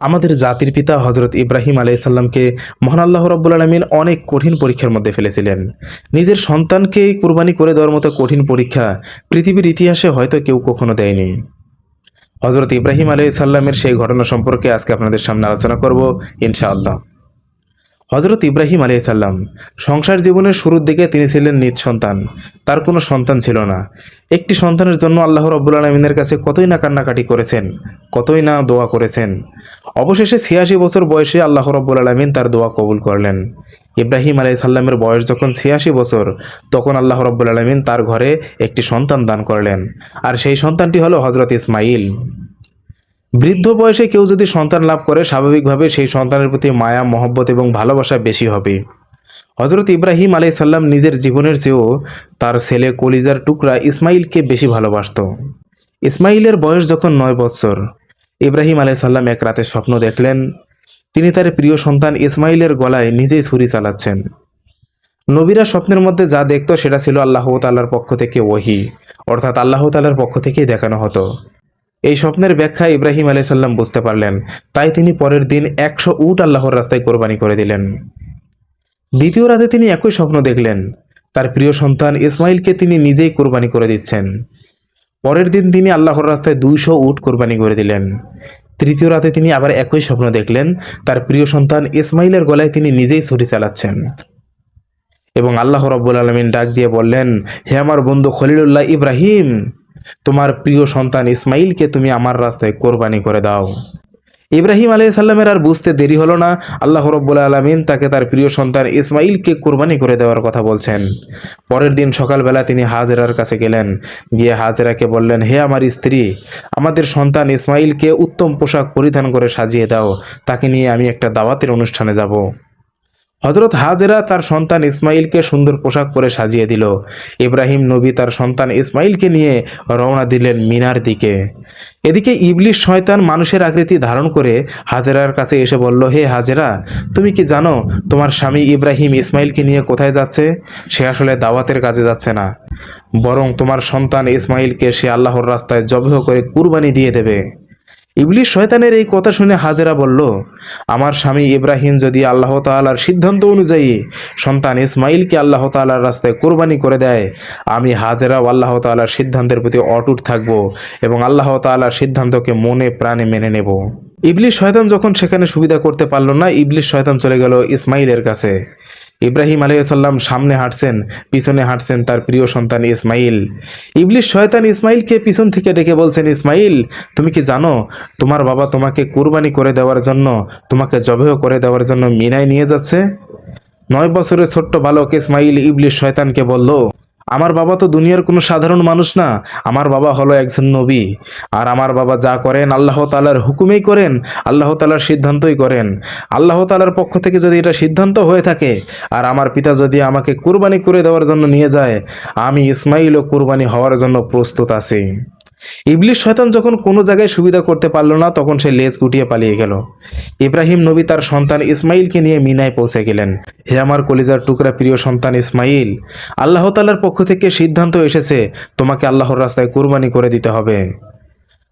আমাদের জাতির পিতা হজরত ইব্রাহিম আলাইসাল্লামকে মহান আল্লাহ রব্বুল আলমিন অনেক কঠিন পরীক্ষার মধ্যে ফেলেছিলেন। নিজের সন্তানকে কুরবানি করে দেওয়ার মতো কঠিন পরীক্ষা পৃথিবীর ইতিহাসে হয়তো কেউ কখনো দেয়নি। হজরত ইব্রাহিম আলাইসাল্লামের সেই ঘটনা সম্পর্কে আজকে আপনাদের সামনে আলোচনা করব ইনশাআল্লাহ। হজরত ইব্রাহিম আলাইসাল্লাম সংসার জীবনের শুরুর দিকে তিনি ছিলেন নিজ সন্তান, তার কোনো সন্তান ছিল না। একটি সন্তানের জন্য আল্লাহ রব্বুল আলমিনের কাছে কতই না কান্নাকাটি করেছেন, কতই না দোয়া করেছেন অবশেষে ছিয়াশি বছর বয়সে আল্লাহ রব্বুল আলমিন তার দোয়া কবুল করলেন। ইব্রাহিম আলাই সাল্লামের বয়স যখন ছিয়াশি বছর, তখন আল্লাহ রব্বুল আলমিন তার ঘরে একটি সন্তান দান করলেন। আর সেই সন্তানটি হলো হজরত ইসমাইল বৃদ্ধ বয়সে কেউ যদি সন্তান লাভ করে, স্বাভাবিকভাবে সেই সন্তানের প্রতি মায়া, মহব্বত এবং ভালোবাসা বেশি হবে। হজরত ইব্রাহিম আলাই সাল্লাম নিজের জীবনের চেয়েও তার ছেলে কলিজার টুকরা ইসমাইলকে বেশি ভালোবাসত। ইসমাইলের বয়স যখন নয় বছর ইব্রাহিম আলাই সাল্লাম এক রাতে স্বপ্ন দেখলেন, তিনি তার প্রিয় সন্তান ইসমাইলের গলায় নিজেই ছুরি চালাচ্ছেন। নবীরা স্বপ্নের মধ্যে যা দেখত সেটা ছিল আল্লাহ তাল্লার পক্ষ থেকে ওহি, অর্থাৎ আল্লাহ তাল্লার পক্ষ থেকেই দেখানো হতো। এই স্বপ্নের ব্যাখ্যা ইব্রাহিম আলাই সাল্লাম বুঝতে পারলেন, তাই তিনি পরের দিন একশো উট আল্লাহর রাস্তায় কোরবানি করে দিলেন। দ্বিতীয় রাতে তিনি একই স্বপ্ন দেখলেন, তার প্রিয় সন্তান ইসমাইলকে তিনি নিজেই কোরবানি করে দিচ্ছেন। পরের দিন তিনি আল্লাহর রাস্তায় দুইশো উট কোরবানি করে দিলেন। তৃতীয় রাতে তিনি আবার একই স্বপ্ন দেখলেন, তার প্রিয় সন্তান ইসমাইলের গলায় তিনি নিজেই ছুরি চালাচ্ছেন। এবং আল্লাহ রব্বুল আলমিন ডাক দিয়ে বললেন, হে আমার বন্ধু খলিলুল্লাহ ইব্রাহিম, তোমার প্রিয় সন্তান ইসমাইলকে তুমি আমার রাস্তায় কোরবানি করে দাও। ইব্রাহিম আলি সাল্লামের আর বুঝতে দেরি হলো না। আল্লাহ রব্বুল আলমিন তাকে তার প্রিয় সন্তান ইসমাইলকে কোরবানি করে দেওয়ার কথা বলছেন। পরের দিন সকালবেলা তিনি হাজেরার কাছে গেলেন। গিয়ে হাজেরাকে বললেন, হে আমার স্ত্রী, আমাদের সন্তান ইসমাইলকে উত্তম পোশাক পরিধান করে সাজিয়ে দাও। তাকে নিয়ে আমি একটা দাওয়াতের অনুষ্ঠানে যাব। হজরত হাজেরা তার সন্তান ইসমাইলকে সুন্দর পোশাক পরে সাজিয়ে দিল। ইব্রাহিম নবী তার সন্তান ইসমাইলকে নিয়ে রওনা দিলেন মিনার দিকে। এদিকে ইবলিশ শয়তান মানুষের আকৃতি ধারণ করে হাজেরার কাছে এসে বলল, হে হাজেরা, তুমি কি জানো তোমার স্বামী ইব্রাহিম ইসমাইলকে নিয়ে কোথায় যাচ্ছে? সে আসলে দাওয়াতের কাজে যাচ্ছে না। বরং তোমার সন্তান ইসমাইলকে সে আল্লাহর রাস্তায় জবেহ করে কুরবানি দিয়ে দেবে। ইবলিশ শয়তানের এই কথা শুনে হাজেরা বলল, আমার স্বামী ইব্রাহিম যদি আল্লাহ তাআলার সিদ্ধান্ত অনুযায়ী সন্তান ইসমাইলকে আল্লাহ তাআলার রাস্তায় কোরবানি করে দেয়, আমি হাজেরাও আল্লাহ তাআলার সিদ্ধান্তের প্রতি অটুট থাকব এবং আল্লাহ তাআলার সিদ্ধান্তকে মনে প্রাণে মেনে নেব। ইবলিশ শয়তান যখন সেখানে সুবিধা করতে পারল না, ইবলিশ শয়তান চলে গেল ইসমাইলের কাছে। ইব্রাহিম আলাইসাল্লাম সামনে হাঁটছেন, পিছনে হাঁটছেন তার প্রিয় সন্তান ইসমাইল। ইবলিশ শয়তান ইসমাইলকে পিছন থেকে ডেকে বলছেন, ইসমাইল, তুমি কি জানো, তোমার বাবা তোমাকে কুরবানি করে দেওয়ার জন্য, তোমাকে জবেহ করে দেওয়ার জন্য মিনায় নিয়ে যাচ্ছে? নয় বছরের ছোট্ট বালক ইসমাইল ইবলিশ শয়তানকে বলল আমার বাবা তো দুনিয়ার কোনো সাধারণ মানুষ না। আমার বাবা হলো একজন নবী। আর আমার বাবা যা করেন, আল্লাহ তালার হুকুমেই করেন, আল্লাহ তালার সিদ্ধান্তই করেন। আল্লাহ তালার পক্ষ থেকে যদি এটা সিদ্ধান্ত হয়ে থাকে, আর আমার পিতা যদি আমাকে কুরবানি করে দেওয়ার জন্য নিয়ে যায়, আমি ইসমাইল ও কুরবানি হওয়ার জন্য প্রস্তুত আছি। ইবলিশ শয়তান যখন কোনো জায়গায় সুবিধা করতে পারল না, তখন সে লেজ গুটিয়ে পালিয়ে গেল। ইব্রাহিম নবী তার সন্তান ইসমাইলকে নিয়ে মিনায় পৌঁছে গেলেন। হে আমার কলিজার টুকরা প্রিয় সন্তান ইসমাইল আল্লাহতালার পক্ষ থেকে সিদ্ধান্ত এসেছে, তোমাকে আল্লাহর রাস্তায় কুরবানি করে দিতে হবে।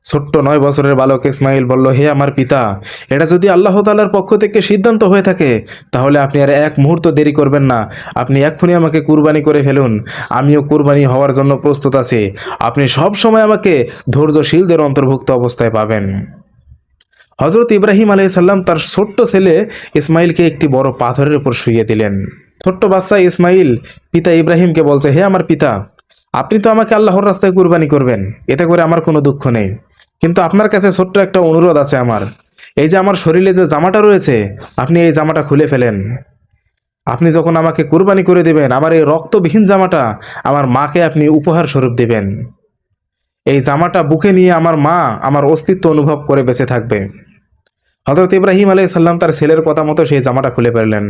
ছোট্ট নয় বছরের বালক ইসমাইল বলল, হে আমার পিতা, এটা যদি আল্লাহ তালার পক্ষ থেকে সিদ্ধান্ত হয়ে থাকে, তাহলে আপনি আর এক মুহূর্ত দেরি করবেন না। আপনি এক্ষুনি আমাকে কুরবানি করে ফেলুন। আমিও কুরবানি হওয়ার জন্য প্রস্তুত আছি। আপনি সব সময় আমাকে ধৈর্যশীলদের অন্তর্ভুক্ত অবস্থায় পাবেন। হজরত ইব্রাহিম আলাইসাল্লাম তার ছোট্ট ছেলে ইসমাইলকে একটি বড় পাথরের উপর শুইয়ে দিলেন। ছোট্ট বাচ্চা ইসমাইল পিতা ইব্রাহিমকে বলছে, হে আমার পিতা, আপনি তো আমাকে আল্লাহর রাস্তায় কুরবানি করবেন। এতে করে আমার কোনো দুঃখ নেই। কিন্তু আপনার কাছে ছোট্ট একটা অনুরোধ আছে আমার। এই যে আমার শরীরে যে জামাটা রয়েছে, আপনি এই জামাটা খুলে ফেলেন। আপনি যখন আমাকে কুরবানি করে দেবেন, আমার এই রক্তবিহীন জামাটা আমার মাকে আপনি উপহার স্বরূপ দেবেন। এই জামাটা বুকে নিয়ে আমার মা আমার অস্তিত্ব অনুভব করে বেঁচে থাকবে। হজরত ইব্রাহিম আলাই সাল্লাম তার ছেলের কথা মতো সেই জামাটা খুলে ফেললেন।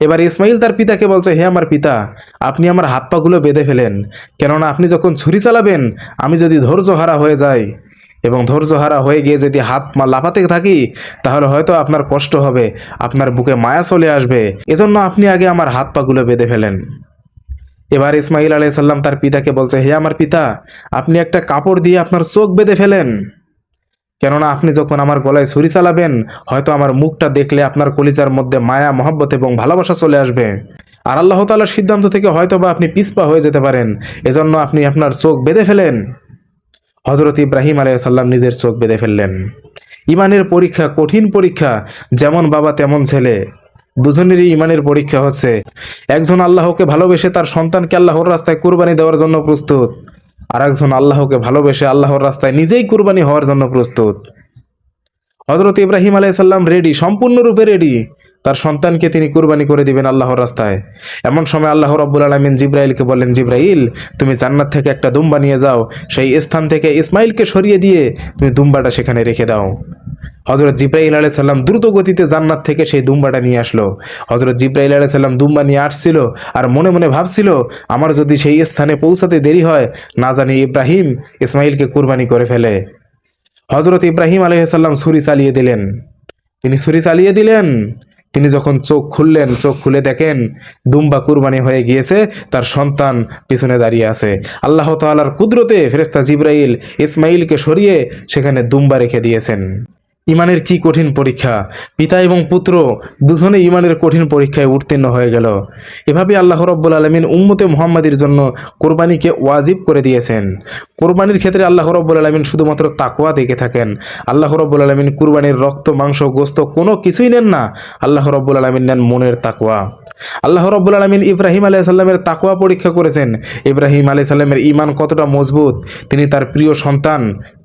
এবার ইসমাইল তার পিতাকে বলছে, হে আমার পিতা, আপনি আমার হাত পাগুলো বেঁধে ফেলেন। কেননা আপনি যখন ছুরি চালাবেন, আমি যদি ধৈর্য হারা হয়ে যাই এবং ধৈর্য হারা হয়ে গিয়ে যদি হাত মা লাফাতে থাকি, তাহলে হয়তো আপনার কষ্ট হবে, আপনার বুকে মায়া চলে আসবে। এজন্য আপনি আগে আমার হাত পাগুলো বেঁধে ফেলেন। এবার ইসমাইল আলাই সাল্লাম তার পিতাকে বলছে, হে আমার পিতা, আপনি একটা কাপড় দিয়ে আপনার চোখ বেঁধে ফেলেন। কেননা আপনি যখন আমার গলায় ছুরি চালাবেন, হয়তো আমার মুখটা দেখলে আপনার কলিজার মধ্যে মায়া, মহব্বত এবং ভালোবাসা চলে আসবে। আর আল্লাহ তাআলার সিদ্ধান্ত থেকে হয়তো বা আপনি পিসপা হয়ে যেতে পারেন। এজন্য আপনি আপনার চোখ বেঁধে ফেলেন। হজরত ইব্রাহিম আলাইসাল্লাম নিজের চোখ বেঁধে ফেললেন। ইমানের পরীক্ষা, কঠিন পরীক্ষা, যেমন বাবা তেমন ছেলে। দুজনেরই ইমানের পরীক্ষা হচ্ছে। একজন আল্লাহকে ভালোবেসে তার সন্তানকে আল্লাহর রাস্তায় কুরবানি দেওয়ার জন্য প্রস্তুত। আর একজন আল্লাহকে ভালোবেসে আল্লাহর রাস্তায় নিজেই কুরবানি হওয়ার জন্য প্রস্তুত। হজরত ইব্রাহিম আলাইসাল্লাম রেডি সম্পূর্ণরূপে রেডি তার সন্তানকে তিনি কুরবানি করে দিবেন আল্লাহর রাস্তায়। এমন সময় আল্লাহ রব্বুল আলমিন জিব্রাইলকে বলেন জিব্রাইল, তুমি জান্নাত থেকে একটা দুম্বা নিয়ে যাও। সেই স্থান থেকে ইসমাইলকে সরিয়ে দিয়ে তুমি দুম্বাটা সেখানে রেখে দাও। হজরত জিব্রাইল আলাই সাল্লাম দ্রুত গতিতে জান্নাত থেকে সেই দুম্বাটা নিয়ে আসলো। হজরত জিব্রাইল আলাই সাল্লাম দুম্বা নিয়ে আসছিল আর মনে মনে ভাবছিল, আমার যদি সেই স্থানে পৌঁছাতে দেরি হয়, না জানি ইব্রাহিম ইসমাইলকে কুরবানি করে ফেলে। হজরত ইব্রাহিম আলহিসাল্লাম ছুরি চালিয়ে দিলেন। তিনি ছুরি চালিয়ে দিলেন। তিনি যখন চোখ খুললেন, চোখ খুলে দেখেন দুম্বা কুরবানি হয়ে গিয়েছে, তার সন্তান পিছনে দাঁড়িয়ে আছে। আল্লাহ তালার কুদরতে ফেরেস্তা জিব্রাইল ইসমাইলকে সরিয়ে সেখানে দুম্বা রেখে দিয়েছেন। ইমানের কি কঠিন পরীক্ষা? পিতা এবং পুত্র দুজনে ইমানের কঠিন পরীক্ষায় উত্তীর্ণ হয়ে গেল। এভাবে আল্লাহ রব্বুল আলমিন উম্মতে মুহাম্মাদির জন্য কোরবানিকে ওয়াজিব করে দিয়েছেন। কোরবানির ক্ষেত্রে আল্লাহ রব্বুল আলমিন শুধুমাত্র তাকুয়া দেখে থাকেন। আল্লাহ রব্বুল আলমিন কুরবানির রক্ত, মাংস, গোস্ত কোনো কিছুই নেন না। আল্লাহ রব্বুল আলমিন নেন মনের তাকুয়া আল্লাহ রব্বুল আলমিন ইব্রাহিম আলাইহি সাল্লামের তাকওয়া পরীক্ষা করেছেন। ইব্রাহিম আলাইহি সাল্লামের ইমান কতটা মজবুত? তিনি তার প্রিয় সন্তান,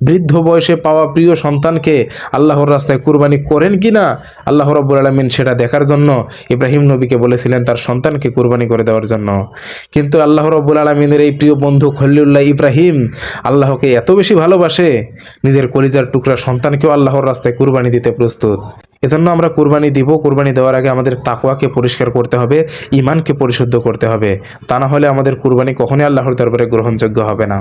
বৃদ্ধ বয়সে পাওয়া প্রিয় সন্তানকে আল্লাহর রাস্তায় কুরবানি করেন কি না আল্লাহ রব্বুল আলমিন সেটা দেখার জন্য ইব্রাহিম নবীকে বলেছিলেন তার সন্তানকে কুরবানি করে দেওয়ার জন্য। কিন্তু আল্লাহ রব্বুল আলমিনের এই প্রিয় বন্ধু খলিউল্লাহ ইব্রাহিম আল্লাহকে এত বেশি ভালোবাসে, নিজের কলিজার টুকরা সন্তানকেও আল্লাহর রাস্তায় কুরবানি দিতে প্রস্তুত। এজন্য আমরা কুরবানি দিব, কুরবানি দেওয়ার আগে আমাদের তাকওয়াকে পরিষ্কার করতে হবে ইমানকে পরিশুদ্ধ করতে হবে। তা না হলে আমাদের কুরবানি কখনই আল্লাহর দরবারে গ্রহণযোগ্য হবে না।